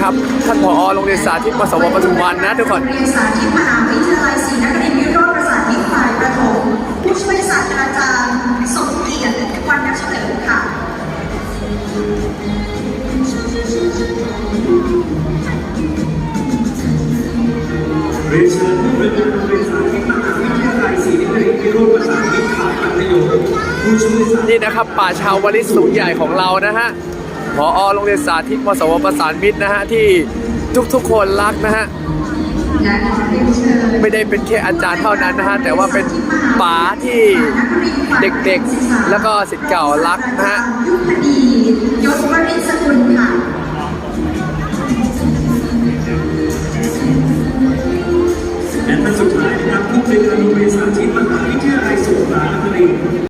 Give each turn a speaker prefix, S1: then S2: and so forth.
S1: เรียนสาธิตมสวปทุมวันนะทุกคน
S2: โรงเรียนสาธิตมหาวิทยาลัยศรีนครินทร์วิโรจน์ประสานมิตรฝ่ายประถมผู้ช่วยศาสตราจารย์สมเกียรติวรรณเฉลิมค่ะ
S3: เรียนเชิญผู้บริหารโรงเรียนสาธิตมหาวิทยาลัยศรีนครินทร์วิโรจน์ประสานมิตรข่าวอัธยมผู้ช่วยศาสตรา
S1: นี่นะครับป่าชาววลิสูงใหญ่ของเรานะฮะ พอโรงเรียนสาธิตมสวประสานมิตรนะฮะที่ทุกๆคนรักนะฮะไม่ได้เป็นแค่อาจารย์เท่านั้นนะฮะแต่ว่าเป็นป๋าที่เด็กๆ แล้วก็สิทธิ์เก่ารักนะฮะ